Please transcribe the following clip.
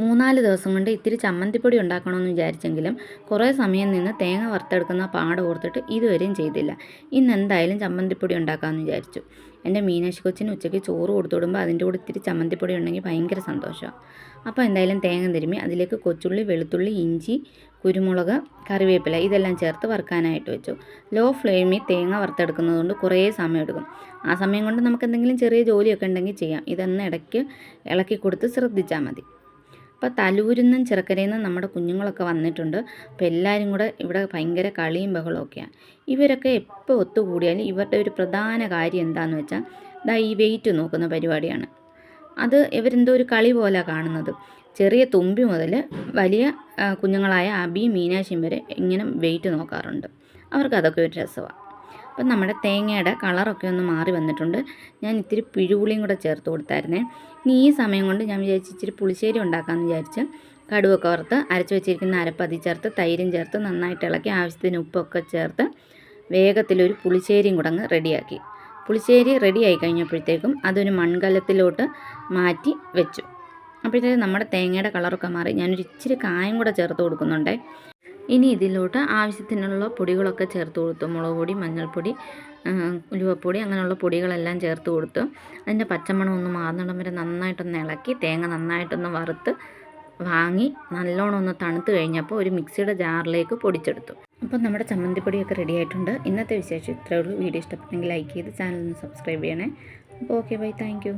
മൂന്നാൽ ദിവസം കൊണ്ട് ഇത്തിരി ചമ്മന്തിപ്പൊടി ഉണ്ടാക്കണമെന്ന് വിചാരിച്ചെങ്കിലും കുറേ സമയം നിന്ന് തേങ്ങ വറുത്തെടുക്കുന്ന പാട് ഓർത്തിട്ട് ഇതുവരെയും ചെയ്തില്ല. ഇന്ന് എന്തായാലും ചമ്മന്തിപ്പൊടി ഉണ്ടാക്കാമെന്ന് വിചാരിച്ചു. എന്റെ മീനാക്ഷി കൊച്ചിന് ഉച്ചയ്ക്ക് ചോറ് കൊടുത്തു വിടുമ്പോൾ അതിന്റെ കൂടെ ഇത്തിരി ചമ്മന്തിപ്പൊടി ഉണ്ടെങ്കിൽ ഭയങ്കര സന്തോഷമാണ് അപ്പോൾ എന്തായാലും തേങ്ങ തിരുമ്മി അതിലേക്ക് കൊച്ചുള്ളി വെളുത്തുള്ളി ഇഞ്ചി കുരുമുളക് കറിവേപ്പില ഇതെല്ലാം ചേർത്ത് വറുക്കാനായിട്ട് വെച്ചു. ലോ ഫ്ലെയിമിൽ തേങ്ങ വറുത്തെടുക്കുന്നത് കൊണ്ട് കുറേ സമയം എടുക്കും. ആ സമയം കൊണ്ട് നമുക്ക് എന്തെങ്കിലും ചെറിയ ജോലിയൊക്കെ ഉണ്ടെങ്കിൽ ചെയ്യാം. ഇതൊന്ന് ഇടയ്ക്ക് ഇളക്കി കൊടുത്ത് ശ്രദ്ധിച്ചാൽ മതി. അപ്പോൾ തലൂരിന്നും ചെറുക്കരയിന്നും നമ്മുടെ കുഞ്ഞുങ്ങളൊക്കെ വന്നിട്ടുണ്ട്. അപ്പോൾ എല്ലാവരും കൂടെ ഇവിടെ ഭയങ്കര കളിയും ബഹളമൊക്കെയാണ് ഇവരൊക്കെ എപ്പോൾ ഒത്തുകൂടിയാലും ഇവരുടെ ഒരു പ്രധാന കാര്യം എന്താണെന്ന് വെച്ചാൽ ഇതാ ഈ വെയിറ്റ് നോക്കുന്ന പരിപാടിയാണ്. അത് ഇവരെന്തോ ഒരു കളി പോലെ കാണുന്നത്. ചെറിയ തുമ്പി മുതൽ വലിയ കുഞ്ഞുങ്ങളായ അബി മീനാശിം വരെ ഇങ്ങനെ വെയിറ്റ് നോക്കാറുണ്ട്. അവർക്ക് അതൊക്കെ ഒരു രസമാണ് അപ്പം നമ്മുടെ തേങ്ങയുടെ കളറൊക്കെ ഒന്ന് മാറി വന്നിട്ടുണ്ട്. ഞാൻ ഇത്തിരി പിഴുപുളിയും കൂടെ ചേർത്ത് കൊടുത്തായിരുന്നേ. ഇനി ഈ സമയം കൊണ്ട് ഞാൻ വിചാരിച്ച് ഇച്ചിരി പുളിശ്ശേരി ഉണ്ടാക്കാമെന്ന് വിചാരിച്ച് കടുവൊക്കെ വറുത്ത് അരച്ച് വെച്ചിരിക്കുന്ന അരപ്പതി ചേർത്ത് തൈരും ചേർത്ത് നന്നായിട്ട് ഇളക്കി ആവശ്യത്തിന് ഉപ്പൊക്കെ ചേർത്ത് വേഗത്തിലൊരു പുളിശ്ശേരിയും കൂടെ അങ്ങ് റെഡിയാക്കി. പുളിശ്ശേരി റെഡിയായി കഴിഞ്ഞപ്പോഴത്തേക്കും അതൊരു മൺകലത്തിലോട്ട് മാറ്റി വെച്ചു. അപ്പോഴത്തേക്കും നമ്മുടെ തേങ്ങയുടെ കളറൊക്കെ മാറി. ഞാനൊരു ഇച്ചിരി കായം കൂടെ ചേർത്ത് കൊടുക്കുന്നുണ്ടേ. ഇനി ഇതിലോട്ട് ആവശ്യത്തിനുള്ള പൊടികളൊക്കെ ചേർത്ത് കൊടുത്തു. മുളക് പൊടി മഞ്ഞൾപ്പൊടി ഉലുവപ്പൊടി അങ്ങനെയുള്ള പൊടികളെല്ലാം ചേർത്ത് കൊടുത്തു. അതിന്റെ പച്ചമണം ഒന്ന് മാറുന്നിടം വരെ നന്നായിട്ടൊന്ന് ഇളക്കി തേങ്ങ നന്നായിട്ടൊന്ന് വറുത്ത് വാങ്ങി നല്ലോണം ഒന്ന് തണുത്ത് കഴിഞ്ഞപ്പോൾ ഒരു മിക്സിയുടെ ജാറിലേക്ക് പൊടിച്ചെടുത്തു. അപ്പോൾ നമ്മുടെ ചമ്മന്തിപ്പൊടിയൊക്കെ റെഡി ആയിട്ടുണ്ട്. ഇന്നത്തെ വിശേഷം ഇത്രയേ ഉള്ളൂ. വീഡിയോ ഇഷ്ടപ്പെട്ടെങ്കിൽ ലൈക്ക് ചെയ്ത് ചാനൽ ഒന്ന് സബ്സ്ക്രൈബ് ചെയ്യണേ. അപ്പോൾ ഓക്കെ ബൈ താങ്ക്